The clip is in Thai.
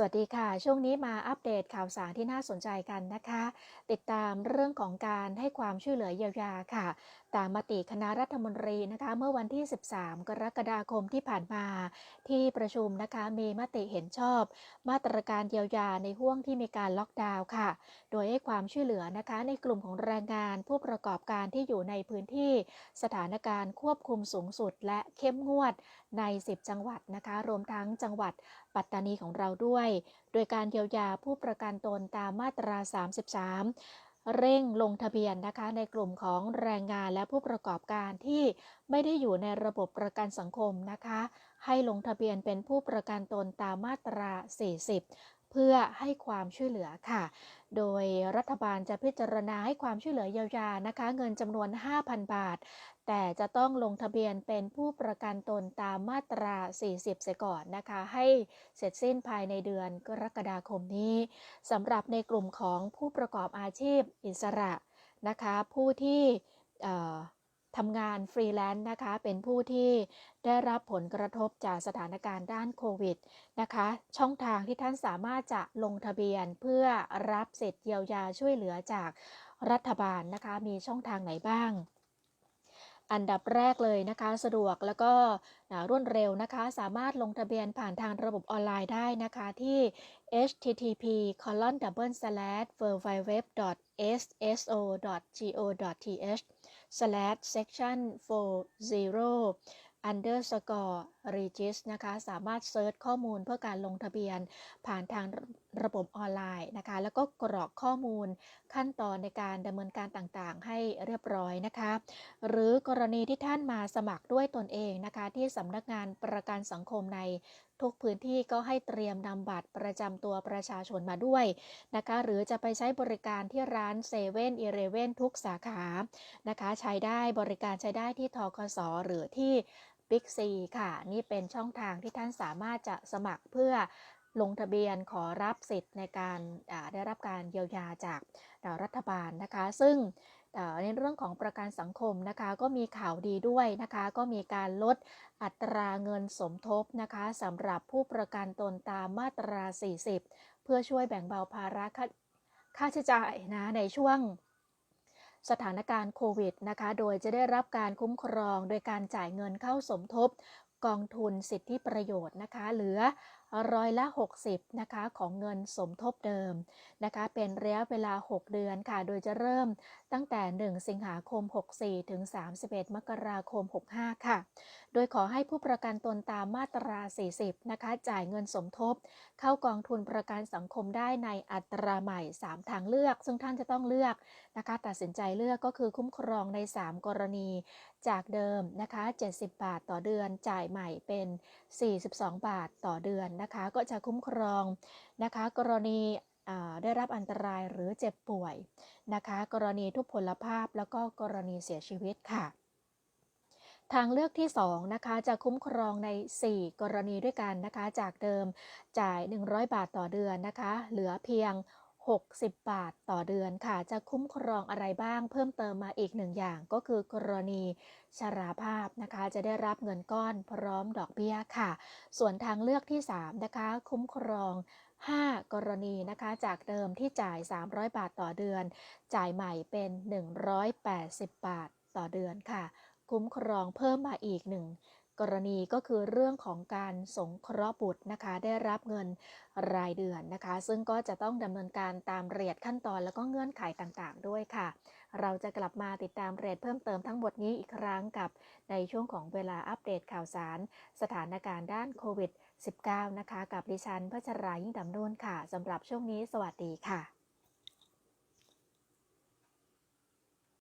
สวัสดีค่ะ ช่วงนี้มาอัปเดตข่าวสารที่น่าสนใจกันนะคะ ติดตามเรื่องของการให้ความช่วยเหลือเยียวยาค่ะ ตามมติคณะรัฐมนตรีนะคะ เมื่อวันที่ 13 กรกฎาคมที่ผ่านมา ที่ประชุมนะคะมีมติเห็นชอบ มาตรการเยียวยาในห่วงที่มีการล็อกดาวน์ค่ะ โดยให้ความช่วยเหลือนะคะในกลุ่มของแรงงานผู้ประกอบการที่อยู่ในพื้นที่สถานการณ์ควบคุมสูงสุด และเข้มงวดใน 10 จังหวัดนะคะ รวมทั้งจังหวัดปัตตานีของเราด้วย โดยการเยียวยาผู้ประกันตนตามมาตรา 33 เร่งลงทะเบียนนะคะในกลุ่มของแรงงานและผู้ประกอบการที่ไม่ได้อยู่ในระบบประกันสังคมนะคะ ให้ลงทะเบียนเป็นผู้ประกันตนตามมาตรา 40 เพื่อให้ความช่วยเหลือค่ะ โดยรัฐบาลจะพิจารณาให้ความช่วยเหลือเยียวยานะคะ เงินจำนวน 5,000 บาท แต่จะต้องลงทะเบียนเป็นผู้ประกันตนตามมาตรา 40 เสียก่อนนะคะ ให้เสร็จสิ้นภายในเดือนกรกฎาคมนี้สำหรับในกลุ่มของผู้ประกอบอาชีพอิสระนะคะ ผู้ที่ ทำงานฟรีแลนซ์นะคะ เป็นผู้ที่ได้รับผลกระทบจากสถานการณ์ด้านโควิดนะคะ ช่องทางที่ท่านสามารถจะลงทะเบียนเพื่อรับสิทธิ์เยียวยาช่วยเหลือจากรัฐบาลนะคะ มีช่องทางไหนบ้าง อันดับแรกเลยนะคะ สะดวกแล้วก็รวดเร็วนะคะ สามารถลงทะเบียนผ่านทางระบบออนไลน์ได้นะคะที่ http colon double slash w w w sso go th slash section 40 underscore regis นะคะ สามารถเซิร์ชข้อมูลเพื่อการลงทะเบียน ผ่านทางระบบออนไลน์นะคะ แล้วก็กรอกข้อมูลขั้นตอนในการดำเนินการต่างๆ ให้เรียบร้อยนะคะ หรือกรณีที่ท่านมาสมัครด้วยตนเองนะคะ ที่สำนักงานประกันสังคมในทุกพื้นที่ก็ให้เตรียมนำบัตรประจำตัวประชาชนมาด้วยนะคะ หรือจะไปใช้บริการที่ร้านเซเว่นอีเลเว่นทุกสาขานะคะ ใช้ได้บริการใช้ได้ที่ทกสหรือที่ บิ๊กซีค่ะ นี่เป็นช่องทางที่ท่านสามารถจะสมัครเพื่อลงทะเบียนขอรับสิทธิ์ในการได้รับการเยียวยาจากรัฐบาลนะคะ ซึ่งในเรื่องของประกันสังคมนะคะก็มีข่าวดีด้วยนะคะ ก็มีการลดอัตราเงินสมทบนะคะสำหรับผู้ประกันตนตามมาตรา 40 เพื่อช่วยแบ่งเบาภาระค่าใช้จ่ายนะในช่วง สถานการณ์โควิดนะคะ โดยจะได้รับการคุ้มครองโดยการจ่ายเงินเข้าสมทบกองทุนสิทธิประโยชน์นะคะ เหลือร้อยละ 60นะคะของเงินสมทบเดิมนะคะเป็นระยะเวลา 6 เดือนค่ะ โดยจะเริ่มตั้งแต่ 1 สิงหาคม 64 ถึง 31 มกราคม 65 ค่ะ โดยขอให้ผู้ประกันตนตามมาตรา 40 นะคะ จ่ายเงินสมทบ เข้ากองทุนประกันสังคมได้ในอัตราใหม่ 3 ทางเลือก ซึ่งท่านจะต้องเลือกนะคะ ตัดสินใจเลือกก็คือคุ้มครองใน 3 กรณี จากเดิมนะคะ 70 บาทต่อเดือน จ่ายใหม่เป็น 42 บาทต่อเดือนนะคะ ก็จะคุ้มครองนะคะ กรณีได้รับอันตรายหรือเจ็บป่วยนะคะ กรณีทุพพลภาพแล้วก็กรณีเสียชีวิตค่ะ ทางเลือกที่2นะคะจะคุ้มครองใน 4 กรณีด้วยกันนะคะ จากเดิมจ่าย 100 บาทต่อเดือนนะคะ เหลือเพียง 60 บาทต่อเดือนค่ะ จะคุ้มครองอะไรบ้าง เพิ่มเติมมาอีกหนึ่งอย่างก็คือกรณีชราภาพนะคะ จะได้รับเงินก้อนพร้อมดอกเบี้ยค่ะ ส่วนทางเลือกที่ 3 นะคะ คุ้มครอง 5 กรณีนะคะ จากเดิมที่จ่าย 300 บาทต่อเดือน จ่ายใหม่เป็น 180 บาทต่อเดือนค่ะ คุ้มครองเพิ่มมาอีกหนึ่ง กรณีก็คือเรื่องของการสงเคราะห์บุตรนะคะได้รับเงินรายเดือนนะคะ ซึ่งก็จะต้องดำเนินการตามเรียดขั้นตอนแล้วก็เงื่อนไขต่างๆ ด้วยค่ะ เราจะกลับมาติดตามเรียดเพิ่มเติมทั้งหมดนี้อีกครั้งกับในช่วงของเวลาอัปเดตข่าวสาร สถานการณ์ด้านโควิด -19 นะคะ กับดิฉันพัชรายิ่งดำนุ่นค่ะสำหรับช่วงนี้สวัสดีค่ะ